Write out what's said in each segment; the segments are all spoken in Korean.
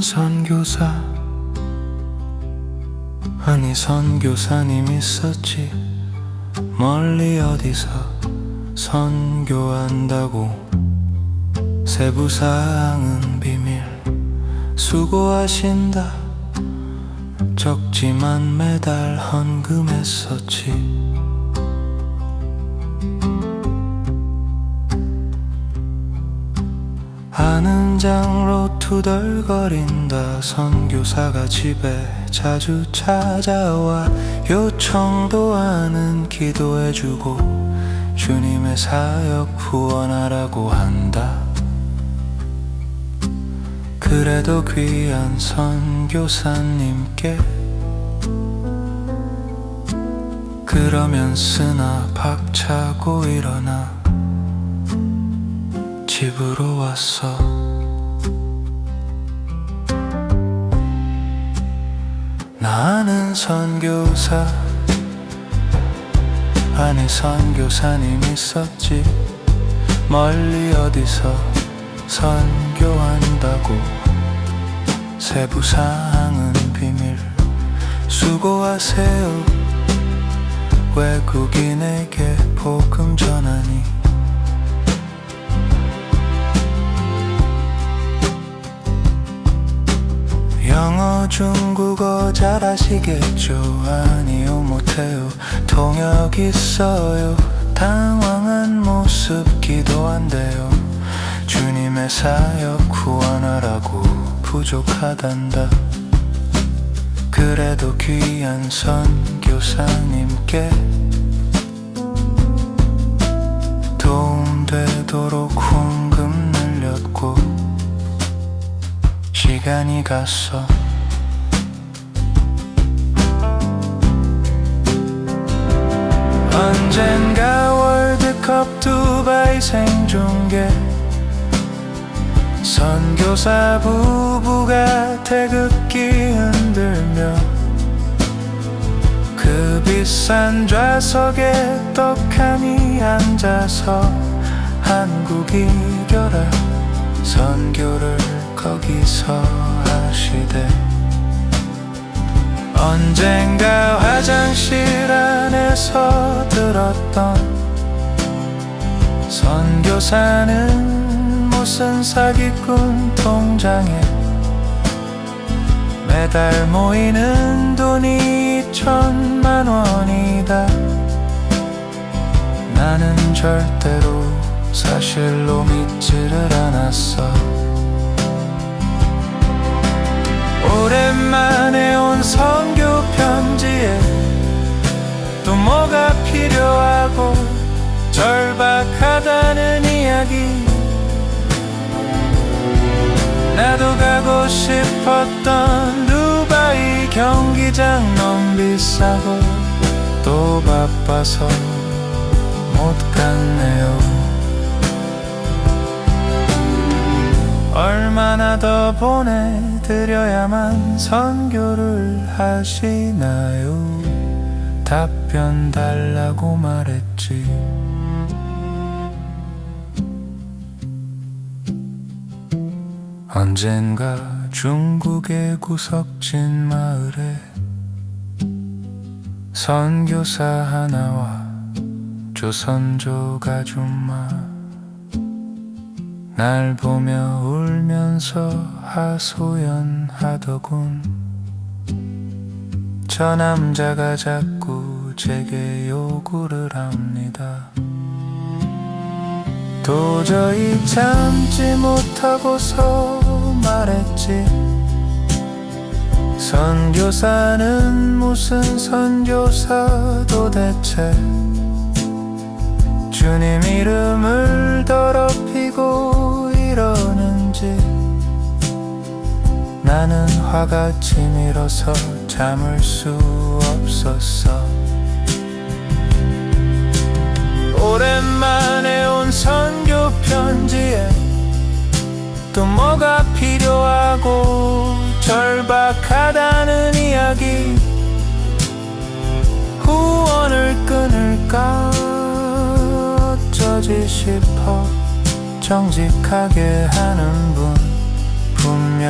선교사. 아니 선교사님 있었지. 멀리 어디서 선교한다고. 세부사항은 비밀. 수고하신다. 적지만 매달 헌금했었지. 아는 장로 투덜거린다. 선교사가 집에 자주 찾아와 요청도 하는 기도해주고 주님의 사역 후원하라고 한다. 그래도 귀한 선교사님께 그러면 쓰나 박차고 일어나 집으로 왔어 나는 선교사 안에 선교사님 있었지. 멀리 어디서 선교한다고. 세부사항은 비밀 수고하세요. 외국인에게 복음 전하니 영어 중국어 잘하시겠죠? 아니요 못해요. 통역 있어요. 당황한 모습 기도한대요. 주님의 사역 후원하라고 부족하단다. 그래도 귀한 선교사님께 시간이 갔어. 언젠가 월드컵 두바이 생중계. 선교사 부부가 태극기 흔들며 그 비싼 좌석에 떡하니 앉아서 한국 이겨라. 선교를 거기서 하시대 언젠가 화장실 안에서 들었던 선교사는 무슨 사기꾼 통장에 매달 모이는 돈이 천만 원이다. 나는 절대로 사실로 믿지를 않았어 오랜만에 온 선교 편지에 또 뭐가 필요하고 절박하다는 이야기. 나도 가고 싶었던 두바이 경기장 너무 비싸고 또 바빠서 못 갔네요 더 보내드려야만 선교를 하시나요? 답변 달라고 말했지. 언젠가 중국의 구석진 마을에 선교사 하나와 조선족 아줌마 날 보며 울면서 하소연하더군. 저 남자가 자꾸 제게 요구를 합니다. 도저히 참지 못하고서 말했지. 선교사는 무슨 선교사 도대체. 주님 이름을 더럽 나는 화가 치밀어서 참을 수 없었어. 오랜만에 온 선교 편지에 또 뭐가 필요하고 절박하다는 이야기. 후원을 끊을까? 어쩌지 싶어. 정직하게 하는 분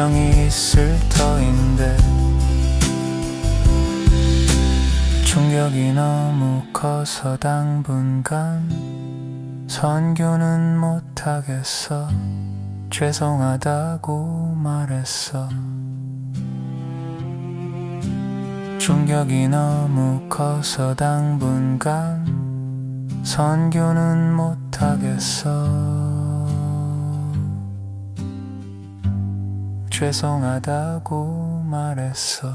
분명히 있을 터인데 충격이 너무 커서 당분간 선교는 못하겠어. 죄송하다고 말했어. 충격이 너무 커서 당분간 선교는 못하겠어 죄송하다고 말했어